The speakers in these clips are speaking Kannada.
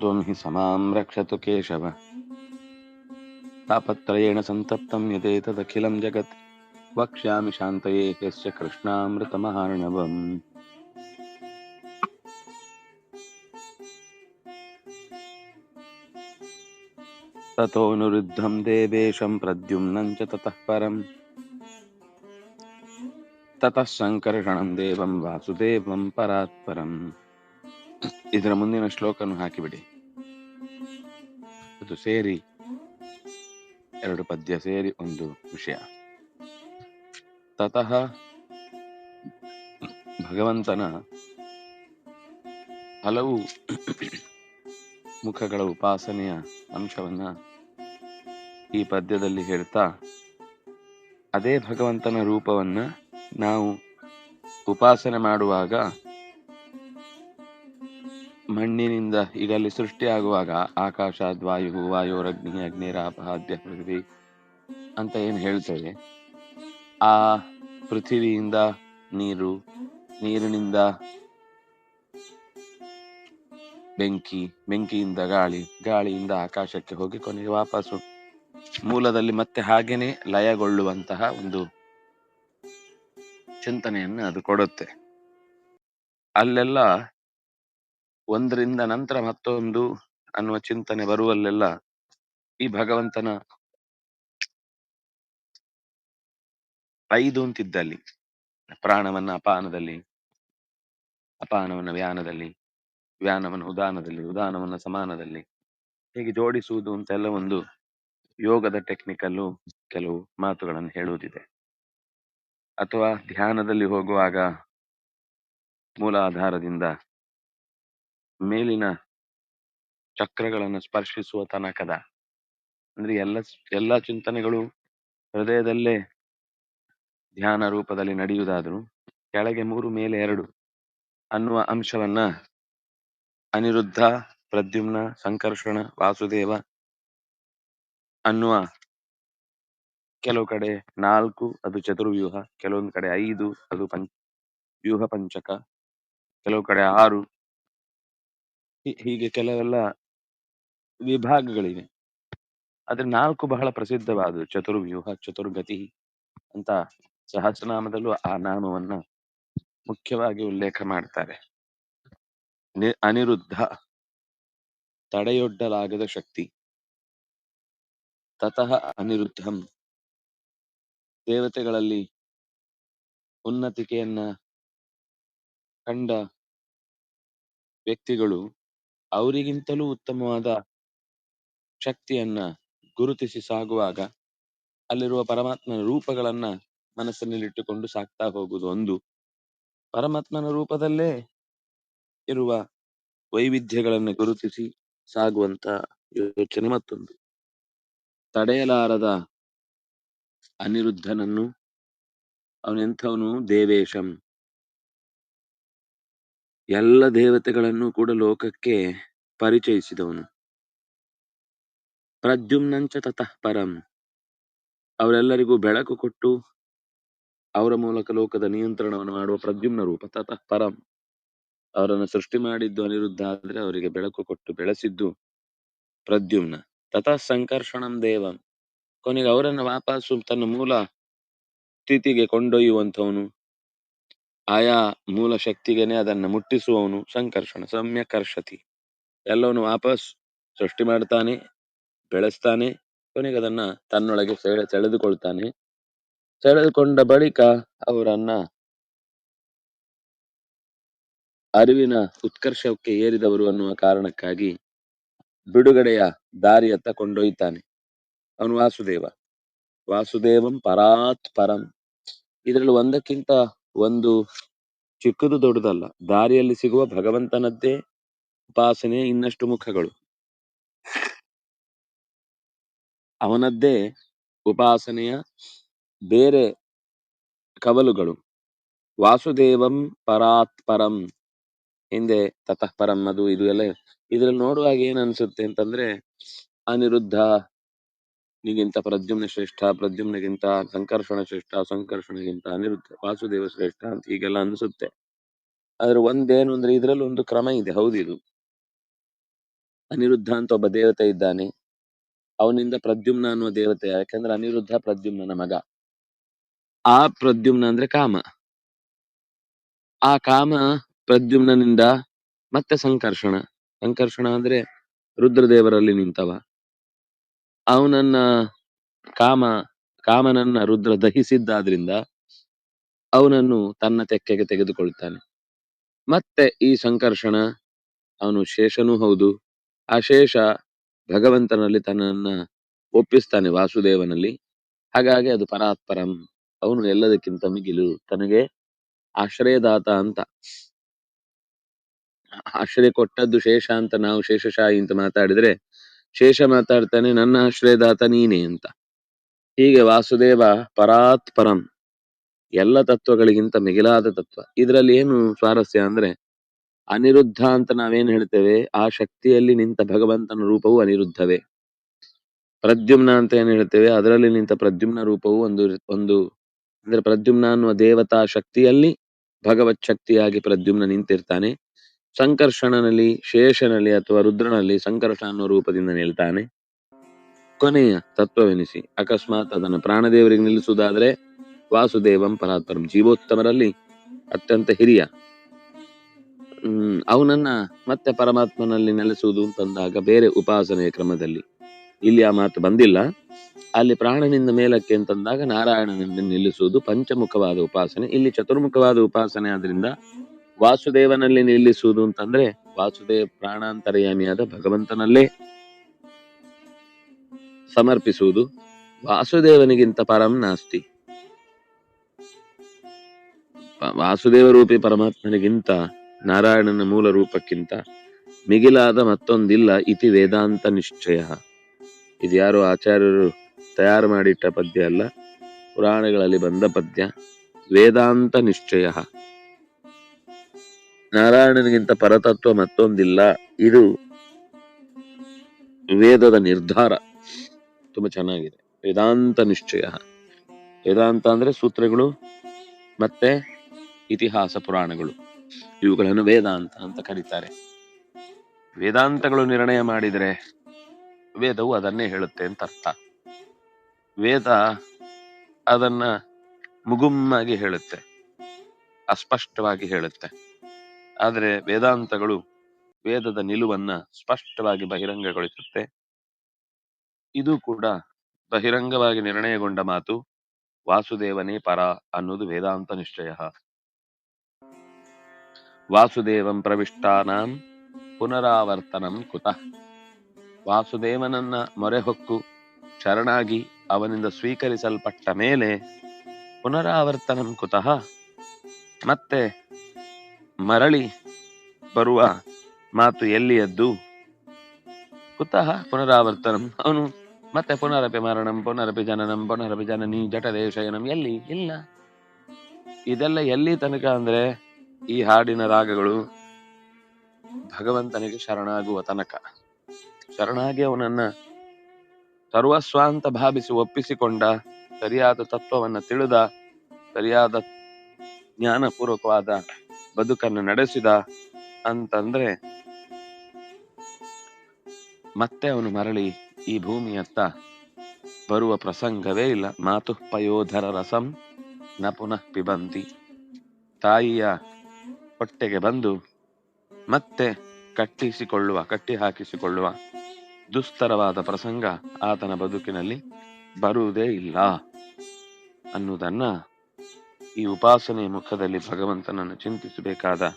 त्वं हि समां रक्षतु केशव तापत्रयेण सन्तप्तं यदेतदखिलं जगत् वक्ष्यामि शान्तये यस्य कृष्णामृतमहार्णवम् ततोऽनुरुद्धं देवेशं प्रद्युम्नं च ततः परम् ततः सङ्कर्षणं देवं वासुदेवं परात्परम् ಇದರ ಮುಂದಿನ ಶ್ಲೋಕವನ್ನು ಹಾಕಿಬಿಡಿ. ಅದು ಸೇರಿ, ಎರಡು ಪದ್ಯ ಸೇರಿ ಒಂದು ವಿಷಯ. ತತಃ ಭಗವಂತನ ಹಲವು ಮುಖಗಳ ಉಪಾಸನೆಯ ಅಂಶವನ್ನ ಈ ಪದ್ಯದಲ್ಲಿ ಹೇಳ್ತಾ, ಅದೇ ಭಗವಂತನ ರೂಪವನ್ನ ನಾವು ಉಪಾಸನೆ ಮಾಡುವಾಗ ಮಣ್ಣಿನಿಂದ ಇದರಲ್ಲಿ ಸೃಷ್ಟಿಯಾಗುವಾಗ ಆಕಾಶ ದ್ವಾಯು ವಾಯು ಅಗ್ನಿ ಅಗ್ನಿ ರಾಪಾದ್ಯ ಪೃಥ್ವಿ ಅಂತ ಏನು ಹೇಳ್ತೇವೆ. ಆ ಪೃಥ್ವಿಯಿಂದ ನೀರು, ನೀರಿನಿಂದ ಬೆಂಕಿ, ಬೆಂಕಿಯಿಂದ ಗಾಳಿ, ಗಾಳಿಯಿಂದ ಆಕಾಶಕ್ಕೆ ಹೋಗಿ ಕೊನೆಗೆ ವಾಪಸ್ಸು. ಮೂಲದಲ್ಲಿ ಮತ್ತೆ ಹಾಗೇನೆ ಲಯಗೊಳ್ಳುವಂತಹ ಒಂದು ಚಿಂತನೆಯನ್ನು ಅದು ಕೊಡುತ್ತೆ. ಅಲ್ಲೆಲ್ಲ ಒಂದರಿಂದ ನಂತರ ಮತ್ತೊಂದು ಅನ್ನುವ ಚಿಂತನೆ ಬರುವಲ್ಲೆಲ್ಲ ಈ ಭಗವಂತನ ಐದು ಅಂತಿದ್ದಲ್ಲಿ. ಪ್ರಾಣವನ್ನ ಅಪಾನದಲ್ಲಿ, ಅಪಾನವನ್ನ ವ್ಯಾನದಲ್ಲಿ, ವ್ಯಾನವನ್ನ ಉದಾನದಲ್ಲಿ, ಉದಾನವನ್ನ ಸಮಾನದಲ್ಲಿ ಹೀಗೆ ಜೋಡಿಸುವುದು ಅಂತೆಲ್ಲ ಒಂದು ಯೋಗದ ಟೆಕ್ನಿಕಲ್ಲು ಕೆಲವು ಮಾತುಗಳನ್ನು ಹೇಳುವುದಿದೆ. ಅಥವಾ ಧ್ಯಾನದಲ್ಲಿ ಹೋಗುವಾಗ ಮೂಲಾಧಾರದಿಂದ ಮೇಲಿನ ಚಕ್ರಗಳನ್ನು ಸ್ಪರ್ಶಿಸುವ ತನಕದ ಅಂದ್ರೆ ಎಲ್ಲ ಎಲ್ಲ ಚಿಂತನೆಗಳು ಹೃದಯದಲ್ಲೇ ಧ್ಯಾನ ರೂಪದಲ್ಲಿ ನಡೆಯುವುದಾದರೂ ಕೆಳಗೆ ಮೂರು, ಮೇಲೆ ಎರಡು ಅನ್ನುವ ಅಂಶವನ್ನ ಅನಿರುದ್ಧ, ಪ್ರದ್ಯುಮ್ನ, ಸಂಕರ್ಷಣ, ವಾಸುದೇವ ಅನ್ನುವ ಕೆಲವು ಕಡೆ ನಾಲ್ಕು, ಅದು ಚತುರ್ವ್ಯೂಹ, ಕೆಲವೊಂದು ಕಡೆ ಐದು, ಅದು ಪಂಚ, ವ್ಯೂಹ ಪಂಚಕ, ಕೆಲವು ಕಡೆ ಆರು ಹೀಗೆ ಕೆಲವೆಲ್ಲ ವಿಭಾಗಗಳಿವೆ. ಆದ್ರೆ ನಾಲ್ಕು ಬಹಳ ಪ್ರಸಿದ್ಧವಾದ ಚತುರ್ವ್ಯೂಹ, ಚತುರ್ಗತಿ ಅಂತ ಸಹಸ್ರನಾಮದಲ್ಲೂ ಆ ನಾಮವನ್ನ ಮುಖ್ಯವಾಗಿ ಉಲ್ಲೇಖ ಮಾಡ್ತಾರೆ. ನಿ- ಅನಿರುದ್ಧ, ತಡೆಯೊಡ್ಡಲಾಗದ ಶಕ್ತಿ. ತತಃ ಅನಿರುದ್ಧಂ. ದೇವತೆಗಳಲ್ಲಿ ಉನ್ನತಿಕೆಯನ್ನ ಕಂಡ ವ್ಯಕ್ತಿಗಳು ಅವರಿಗಿಂತಲೂ ಉತ್ತಮವಾದ ಶಕ್ತಿಯನ್ನ ಗುರುತಿಸಿ ಸಾಗುವಾಗ ಅಲ್ಲಿರುವ ಪರಮಾತ್ಮನ ರೂಪಗಳನ್ನ ಮನಸ್ಸಿನಲ್ಲಿಟ್ಟುಕೊಂಡು ಸಾಕ್ತಾ ಹೋಗುವುದು ಒಂದು. ಪರಮಾತ್ಮನ ರೂಪದಲ್ಲೇ ಇರುವ ವೈವಿಧ್ಯಗಳನ್ನು ಗುರುತಿಸಿ ಸಾಗುವಂತ ಯೋಚನೆ ಮತ್ತೊಂದು. ತಡೆಯಲಾರದ ಅನಿರುದ್ಧನನ್ನು ಅವನೆಂಥವನು ದೇವೇಶಂ. ಎಲ್ಲ ದೇವತೆಗಳನ್ನು ಕೂಡ ಲೋಕಕ್ಕೆ ಪರಿಚಯಿಸಿದವನು. ಪ್ರದ್ಯುಮ್ನಂಚ ತತಃ ಪರಂ. ಅವರೆಲ್ಲರಿಗೂ ಬೆಳಕು ಕೊಟ್ಟು ಅವರ ಮೂಲಕ ಲೋಕದ ನಿಯಂತ್ರಣವನ್ನು ಮಾಡುವ ಪ್ರದ್ಯುಮ್ನ ರೂಪ, ತತಃ ಪರಂ. ಅವರನ್ನು ಸೃಷ್ಟಿ ಮಾಡಿದ್ದು ಅನಿರುದ್ಧ ಆದ್ರೆ ಅವರಿಗೆ ಬೆಳಕು ಕೊಟ್ಟು ಬೆಳೆಸಿದ್ದು ಪ್ರದ್ಯುಮ್ನ. ತತಃ ಸಂಕರ್ಷಣಂ ದೇವಂ. ಕೊನೆಗೆ ಅವರನ್ನು ವಾಪಸ್ಸು ತನ್ನ ಮೂಲ ಸ್ಥಿತಿಗೆ ಕೊಂಡೊಯ್ಯುವಂಥವನು. ಆಯಾ ಮೂಲ ಶಕ್ತಿಗೇನೆ ಅದನ್ನ ಮುಟ್ಟಿಸುವವನು ಸಂಕರ್ಷಣ, ಸಮ್ಯಕರ್ಷತಿ. ಎಲ್ಲವನ್ನು ವಾಪಸ್ ಸೃಷ್ಟಿ ಮಾಡ್ತಾನೆ, ಬೆಳೆಸ್ತಾನೆ, ಕೊನೆಗೆ ಅದನ್ನ ತನ್ನೊಳಗೆ ಸೆಳೆ, ಸೆಳೆದುಕೊಳ್ತಾನೆ. ಸೆಳೆದುಕೊಂಡ ಬಳಿಕ ಅವರನ್ನ ಅರಿವಿನ ಉತ್ಕರ್ಷಕ್ಕೆ ಏರಿದವರು ಅನ್ನುವ ಕಾರಣಕ್ಕಾಗಿ ಬಿಡುಗಡೆಯ ದಾರಿಯತ್ತ ಕೊಂಡೊಯ್ತಾನೆ. ಅವನು ವಾಸುದೇವ. ವಾಸುದೇವಂ ಪರಾತ್ ಪರಂ ಇದರಲ್ಲಿ ಒಂದಕ್ಕಿಂತ ಒಂದು ಚಿಕ್ಕದು ದೊಡ್ಡದಲ್ಲ. ದಾರಿಯಲ್ಲಿ ಸಿಗುವ ಭಗವಂತನದ್ದೇ ಉಪಾಸನೆ ಇನ್ನಷ್ಟು ಮುಖಗಳು. ಅವನದ್ದೇ ಉಪಾಸನೆಯ ಬೇರೆ ಕವಲುಗಳು. ವಾಸುದೇವಂ ಪರಾತ್ ಪರಂ ಹಿಂದೆ ತತಃ ಪರಂ ಅದು ಇದು ಎಲ್ಲ ಇದ್ರಲ್ಲಿ ನೋಡುವಾಗ ಏನ್ ಅನ್ಸುತ್ತೆ ಅಂತಂದ್ರೆ ಅನಿರುದ್ಧ ನಿಗಿಂತ ಪ್ರದ್ಯುಮ್ನ ಶ್ರೇಷ್ಠ, ಪ್ರದ್ಯುಮ್ನಗಿಂತ ಸಂಕರ್ಷಣ ಶ್ರೇಷ್ಠ, ಸಂಕರ್ಷಣಗಿಂತ ಅನಿರುದ್ಧ, ವಾಸುದೇವ ಶ್ರೇಷ್ಠ ಅಂತ ಹೀಗೆಲ್ಲ ಅನಿಸುತ್ತೆ. ಆದ್ರೆ ಒಂದೇನು ಅಂದ್ರೆ ಇದ್ರಲ್ಲಿ ಒಂದು ಕ್ರಮ ಇದೆ, ಹೌದು ಇದು. ಅನಿರುದ್ಧ ಅಂತ ಒಬ್ಬ ದೇವತೆ ಇದ್ದಾನೆ. ಅವನಿಂದ ಪ್ರದ್ಯುಮ್ನ ಅನ್ನುವ ದೇವತೆ, ಯಾಕಂದ್ರೆ ಅನಿರುದ್ಧ ಪ್ರದ್ಯುಮ್ನ ಮಗ. ಆ ಪ್ರದ್ಯುಮ್ನ ಅಂದ್ರೆ ಕಾಮ. ಆ ಕಾಮ ಪ್ರದ್ಯುಮ್ನಿಂದ ಮತ್ತೆ ಸಂಕರ್ಷಣ. ಸಂಕರ್ಷಣ ಅಂದ್ರೆ ರುದ್ರದೇವರಲ್ಲಿ ನಿಂತವ. ಅವನನ್ನ ಕಾಮ, ಕಾಮನನ್ನ ರುದ್ರ ದಹಿಸಿದ್ದಾದ್ರಿಂದ ಅವನನ್ನು ತನ್ನ ತೆಕ್ಕೆಗೆ ತೆಗೆದುಕೊಳ್ತಾನೆ. ಮತ್ತೆ ಈ ಸಂಕರ್ಷಣ, ಅವನು ಶೇಷನೂ ಹೌದು. ಆ ಶೇಷ ಭಗವಂತನಲ್ಲಿ ತನ್ನನ್ನ ಒಪ್ಪಿಸ್ತಾನೆ ವಾಸುದೇವನಲ್ಲಿ. ಹಾಗಾಗಿ ಅದು ಪರಾತ್ಪರಂ. ಅವನು ಎಲ್ಲದಕ್ಕಿಂತ ಮಿಗಿಲು, ತನಗೆ ಆಶ್ರಯದಾತ ಅಂತ. ಆಶ್ರಯ ಕೊಟ್ಟದ್ದು ಶೇಷ ಅಂತ ನಾವು ಶೇಷಶಾಹಿ ಅಂತ ಮಾತಾಡಿದ್ರೆ ಶೇಷ ಮಾತಾಡ್ತಾನೆ, ನನ್ನ ಆಶ್ರಯದಾತ ನೀನೆ ಅಂತ. ಹೀಗೆ ವಾಸುದೇವ ಪರಾತ್ ಪರಂ ಎಲ್ಲ ತತ್ವಗಳಿಗಿಂತ ಮಿಗಿಲಾದ ತತ್ವ. ಇದರಲ್ಲಿ ಏನು ಸ್ವಾರಸ್ಯ ಅಂದ್ರೆ, ಅನಿರುದ್ಧ ಅಂತ ನಾವೇನ್ ಹೇಳ್ತೇವೆ, ಆ ಶಕ್ತಿಯಲ್ಲಿ ನಿಂತ ಭಗವಂತನ ರೂಪವು ಅನಿರುದ್ಧವೇ. ಪ್ರದ್ಯುಮ್ನ ಅಂತ ಏನ್ ಹೇಳ್ತೇವೆ, ಅದರಲ್ಲಿ ನಿಂತ ಪ್ರದ್ಯುಮ್ನ ರೂಪವು ಒಂದು ಒಂದು, ಅಂದ್ರೆ ಪ್ರದ್ಯುಮ್ನ ಅನ್ನುವ ದೇವತಾ ಶಕ್ತಿಯಲ್ಲಿ ಭಗವತ್ ಶಕ್ತಿಯಾಗಿ ಪ್ರದ್ಯುಮ್ನ ನಿಂತಿರ್ತಾನೆ. ಸಂಕರ್ಷಣನಲ್ಲಿ, ಶೇಷನಲ್ಲಿ ಅಥವಾ ರುದ್ರನಲ್ಲಿ ಸಂಕರ್ಷ ಅನ್ನೋ ರೂಪದಿಂದ ನಿಲ್ತಾನೆ. ಕೊನೆಯ ತತ್ವವೆನಿಸಿ, ಅಕಸ್ಮಾತ್ ಅದನ್ನು ಪ್ರಾಣದೇವರಿಗೆ ನಿಲ್ಲಿಸುವುದಾದ್ರೆ ವಾಸುದೇವಂ ಪರಾತ್ಪರಂ ಜೀವೋತ್ತಮರಲ್ಲಿ ಅತ್ಯಂತ ಹಿರಿಯ. ಅವನನ್ನ ಮತ್ತೆ ಪರಮಾತ್ಮನಲ್ಲಿ ನೆಲೆಸುವುದು ಅಂತಂದಾಗ ಬೇರೆ ಉಪಾಸನೆಯ ಕ್ರಮದಲ್ಲಿ. ಇಲ್ಲಿ ಆ ಮಾತು ಬಂದಿಲ್ಲ. ಅಲ್ಲಿ ಪ್ರಾಣನಿಂದ ಮೇಲಕ್ಕೆ ಅಂತಂದಾಗ ನಾರಾಯಣನಿಂದ ನಿಲ್ಲಿಸುವುದು ಪಂಚಮುಖವಾದ ಉಪಾಸನೆ. ಇಲ್ಲಿ ಚತುರ್ಮುಖವಾದ ಉಪಾಸನೆ ಆದ್ರಿಂದ ವಾಸುದೇವನಲ್ಲಿ ನಿಲ್ಲಿಸುವುದು ಅಂತಂದ್ರೆ ವಾಸುದೇವ ಪ್ರಾಣಾಂತರ್ಯಾಮಿಯಾದ ಭಗವಂತನಲ್ಲೇ ಸಮರ್ಪಿಸುವುದು. ವಾಸುದೇವನಿಗಿಂತ ಪರಂ ನಾಸ್ತಿ. ವಾಸುದೇವ ರೂಪಿ ಪರಮಾತ್ಮನಿಗಿಂತ ನಾರಾಯಣನ ಮೂಲ ರೂಪಕ್ಕಿಂತ ಮಿಗಿಲಾದ ಮತ್ತೊಂದಿಲ್ಲ ಇತಿ ವೇದಾಂತ ನಿಶ್ಚಯ. ಇದು ಯಾರು ಆಚಾರ್ಯರು ತಯಾರು ಮಾಡಿಟ್ಟ ಪದ್ಯ ಅಲ್ಲ, ಪುರಾಣಗಳಲ್ಲಿ ಬಂದ ಪದ್ಯ, ವೇದಾಂತ ನಿಶ್ಚಯ. ನಾರಾಯಣನಿಗಿಂತ ಪರತತ್ವ ಮತ್ತೊಂದಿಲ್ಲ. ಇದು ವೇದದ ನಿರ್ಧಾರ. ತುಂಬಾ ಚೆನ್ನಾಗಿದೆ. ವೇದಾಂತ ನಿಶ್ಚಯ. ವೇದಾಂತ ಅಂದ್ರೆ ಸೂತ್ರಗಳು ಮತ್ತೆ ಇತಿಹಾಸ ಪುರಾಣಗಳು. ಇವುಗಳನ್ನು ವೇದಾಂತ ಅಂತ ಕರೀತಾರೆ. ವೇದಾಂತಗಳು ನಿರ್ಣಯ ಮಾಡಿದರೆ ವೇದವು ಅದನ್ನೇ ಹೇಳುತ್ತೆ ಅಂತ ಅರ್ಥ. ವೇದ ಅದನ್ನ ಮುಗುಮ್ಮಾಗಿ ಹೇಳುತ್ತೆ. ಅಸ್ಪಷ್ಟವಾಗಿ ಹೇಳುತ್ತೆ. ಆದರೆ ವೇದಾಂತಗಳು ವೇದದ ನಿಲುವನ್ನ ಸ್ಪಷ್ಟವಾಗಿ ಬಹಿರಂಗಗೊಳಿಸುತ್ತೆ. ಇದು ಕೂಡ ಬಹಿರಂಗವಾಗಿ ನಿರ್ಣಯಗೊಂಡ ಮಾತು, ವಾಸುದೇವನೇ ಪರ ಅನ್ನೋದು ವೇದಾಂತ ನಿಶ್ಚಯ. ವಾಸುದೇವಂ ಪ್ರವಿಷ್ಟಾನಾಂ ಪುನರಾವರ್ತನಂ ಕುತಃ. ವಾಸುದೇವನನ್ನ ಮೊರೆ ಹೊಕ್ಕು ಶರಣಾಗಿ ಅವನಿಂದ ಸ್ವೀಕರಿಸಲ್ಪಟ್ಟ ಮೇಲೆ ಪುನರಾವರ್ತನಂ ಕುತಃ. ಮತ್ತೆ ಮರಳಿ ಬರುವ ಮಾತು ಎಲ್ಲಿಯದ್ದು? ಕುತಃ ಪುನರಾವರ್ತನಂ. ಅವನು ಮತ್ತೆ ಪುನರಪಿ ಮರಣಂ, ಪುನರಪಿ ಜನನಂ, ಪುನರಪಿ ಜನನಿ ಜಠರೇ ಶಯನಂ. ಎಲ್ಲಿ? ಇಲ್ಲ. ಇದೆಲ್ಲ ಎಲ್ಲಿ ತನಕ ಅಂದ್ರೆ ಈ ಹಾಡಿನ ರಾಗಗಳು ಭಗವಂತನಿಗೆ ಶರಣಾಗುವ ತನಕ. ಶರಣಾಗಿ ಅವನನ್ನ ಸರ್ವಸ್ವ ಅಂತ ಭಾವಿಸಿ ಒಪ್ಪಿಸಿಕೊಂಡ ಸರಿಯಾದ ತತ್ವವನ್ನ ತಿಳಿದ ಸರಿಯಾದ ಜ್ಞಾನಪೂರ್ವಕವಾದ ಬದುಕನ್ನು ನಡೆಸಿದ ಅಂತಂದ್ರೆ ಮತ್ತೆ ಅವನು ಮರಳಿ ಈ ಭೂಮಿಯತ್ತ ಬರುವ ಪ್ರಸಂಗವೇ ಇಲ್ಲ. ಮಾತು ಪಯೋಧರ ರಸಂ ನ ಪುನಃ ಪಿಬಂತಿ. ತಾಯಿಯ ಹೊಟ್ಟೆಗೆ ಬಂದು ಮತ್ತೆ ಕಟ್ಟಿಸಿಕೊಳ್ಳುವ ಕಟ್ಟಿ ಹಾಕಿಸಿಕೊಳ್ಳುವ ದುಸ್ತರವಾದ ಪ್ರಸಂಗ ಆತನ ಬದುಕಿನಲ್ಲಿ ಬರುವುದೇ ಇಲ್ಲ ಅನ್ನುವುದನ್ನ ಈ ಉಪಾಸನೆ ಮುಖದಲ್ಲಿ ಭಗವಂತನನ್ನು ಚಿಂತಿಸಬೇಕಾದ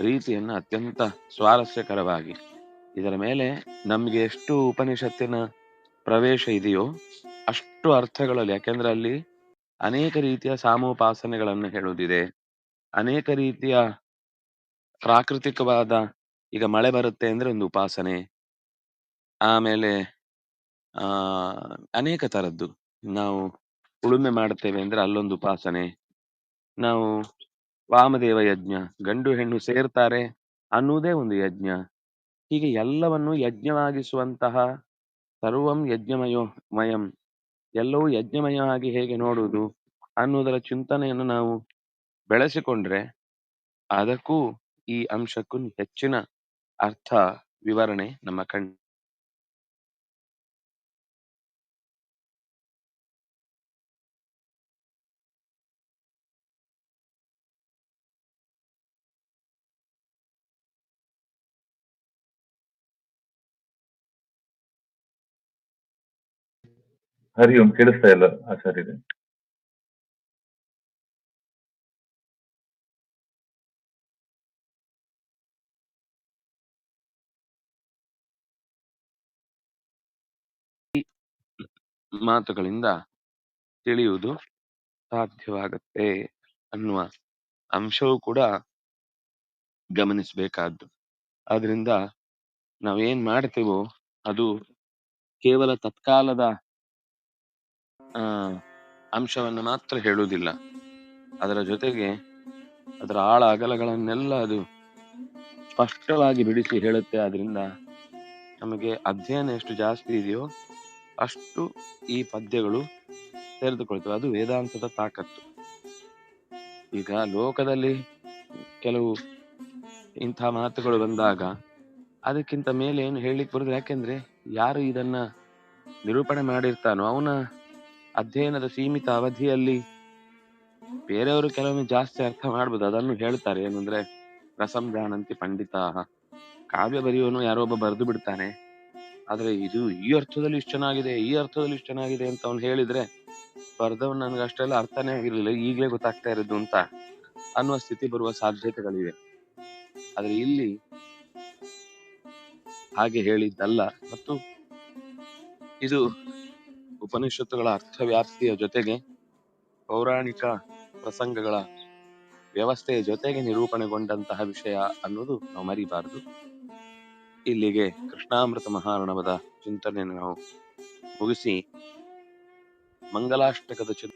ರೀತಿಯನ್ನು ಅತ್ಯಂತ ಸ್ವಾರಸ್ಯಕರವಾಗಿ. ಇದರ ಮೇಲೆ ನಮ್ಗೆ ಎಷ್ಟು ಉಪನಿಷತ್ತಿನ ಪ್ರವೇಶ ಇದೆಯೋ ಅಷ್ಟು ಅರ್ಥಗಳಲ್ಲಿ, ಯಾಕೆಂದ್ರೆ ಅಲ್ಲಿ ಅನೇಕ ರೀತಿಯ ಸಾಮೋಪಾಸನೆಗಳನ್ನು ಹೇಳುವುದಿದೆ. ಅನೇಕ ರೀತಿಯ ಪ್ರಾಕೃತಿಕವಾದ, ಈಗ ಮಳೆ ಬರುತ್ತೆ ಅಂದ್ರೆ ಒಂದು ಉಪಾಸನೆ. ಆಮೇಲೆ, ಆ, ಅನೇಕ ತರದ್ದು ನಾವು ಉಳುಮೆ ಮಾಡ್ತೇವೆ ಅಂದ್ರೆ ಅಲ್ಲೊಂದು ಉಪಾಸನೆ. ನಾವು ವಾಮದೇವ ಯಜ್ಞ, ಗಂಡು ಹೆಣ್ಣು ಸೇರ್ತಾರೆ ಅನ್ನುವುದೇ ಒಂದು ಯಜ್ಞ. ಹೀಗೆ ಎಲ್ಲವನ್ನು ಯಜ್ಞವಾಗಿಸುವಂತಹ ಸರ್ವಂ ಯಜ್ಞಮಯೋ ಮಯಂ, ಎಲ್ಲವೂ ಯಜ್ಞಮಯವಾಗಿ ಹೇಗೆ ನೋಡುವುದು ಅನ್ನುವುದರ ಚಿಂತನೆಯನ್ನು ನಾವು ಬೆಳೆಸಿಕೊಂಡ್ರೆ ಅದಕ್ಕೂ ಈ ಅಂಶಕ್ಕೂ ಹೆಚ್ಚಿನ ಅರ್ಥ, ವಿವರಣೆ ನಮ್ಮ ಕಣ್ ಹರಿ ಓಂ ಕೇಳಿಸ್ತಾ ಇಲ್ಲ ಆಚಾರ್ಯರೇ ಮಾತುಗಳಿಂದ ತಿಳಿಯುವುದು ಸಾಧ್ಯವಾಗುತ್ತೆ ಅನ್ನುವ ಅಂಶವೂ ಕೂಡ ಗಮನಿಸಬೇಕಾದ್ದು. ಆದ್ರಿಂದ ನಾವೇನ್ ಮಾಡ್ತೇವೋ ಅದು ಕೇವಲ ತತ್ಕಾಲದ ಅಂಶವನ್ನು ಮಾತ್ರ ಹೇಳುವುದಿಲ್ಲ. ಅದರ ಜೊತೆಗೆ ಅದರ ಆಳ ಅಗಲಗಳನ್ನೆಲ್ಲ ಅದು ಸ್ಪಷ್ಟವಾಗಿ ಬಿಡಿಸಿ ಹೇಳುತ್ತೆ. ಆದ್ರಿಂದ ನಮಗೆ ಅಧ್ಯಯನ ಎಷ್ಟು ಜಾಸ್ತಿ ಇದೆಯೋ ಅಷ್ಟು ಈ ಪದ್ಯಗಳು ತೆರೆದುಕೊಳ್ತವೆ. ಅದು ವೇದಾಂತದ ತಾಕತ್ತು. ಈಗ ಲೋಕದಲ್ಲಿ ಕೆಲವು ಇಂಥ ಮಾತುಗಳು ಬಂದಾಗ ಅದಕ್ಕಿಂತ ಮೇಲೆ ಏನು ಹೇಳಲಿಕ್ಕೆ ಬರುದು ಯಾಕೆಂದ್ರೆ ಯಾರು ಇದನ್ನ ನಿರೂಪಣೆ ಮಾಡಿರ್ತಾನೋ ಅವನ ಅಧ್ಯಯನದ ಸೀಮಿತ ಅವಧಿಯಲ್ಲಿ ಬೇರೆಯವರು ಕೆಲವೊಮ್ಮೆ ಜಾಸ್ತಿ ಅರ್ಥ ಮಾಡ್ಬೋದು. ಅದನ್ನು ಹೇಳ್ತಾರೆ ಏನಂದ್ರೆ, ರಸಂ ಜಾನಂತಿ ಪಂಡಿತ. ಕಾವ್ಯ ಬರೆಯುವನು ಯಾರೋ ಒಬ್ಬ ಬರೆದು ಬಿಡ್ತಾನೆ. ಆದ್ರೆ ಇದು ಈ ಅರ್ಥದಲ್ಲಿ ಇಷ್ಟು ಚೆನ್ನಾಗಿದೆ, ಈ ಅರ್ಥದಲ್ಲಿ ಇಷ್ಟು ಚೆನ್ನಾಗಿದೆ ಅಂತ ಅವ್ನು ಹೇಳಿದ್ರೆ ಬರ್ದವ್ ನನ್ಗೆ ಅಷ್ಟೆಲ್ಲ ಅರ್ಥನೇ ಆಗಿರ್ಲಿಲ್ಲ. ಈಗಲೇ ಗೊತ್ತಾಗ್ತಾ ಇರೋದು ಅಂತ ಅನ್ನುವ ಸ್ಥಿತಿ ಬರುವ ಸಾಧ್ಯತೆಗಳಿವೆ. ಆದ್ರೆ ಇಲ್ಲಿ ಹಾಗೆ ಹೇಳಿದ್ದಲ್ಲ. ಮತ್ತು ಇದು ಉಪನಿಷತ್ತುಗಳ ಅರ್ಥವ್ಯಾಪ್ತಿಯ ಜೊತೆಗೆ ಪೌರಾಣಿಕ ಪ್ರಸಂಗಗಳ ವ್ಯವಸ್ಥೆಯ ಜೊತೆಗೆ ನಿರೂಪಣೆಗೊಂಡಂತಹ ವಿಷಯ ಅನ್ನೋದು ನಾವು ಮರಿಬಾರದು. ಇಲ್ಲಿಗೆ ಕೃಷ್ಣಾಮೃತ ಮಹಾರಣವದ ಚಿಂತನೆಯನ್ನು ನಾವು ಮುಗಿಸಿ. ಮಂಗಲಾಷ್ಟಕದ ಚಿಂತ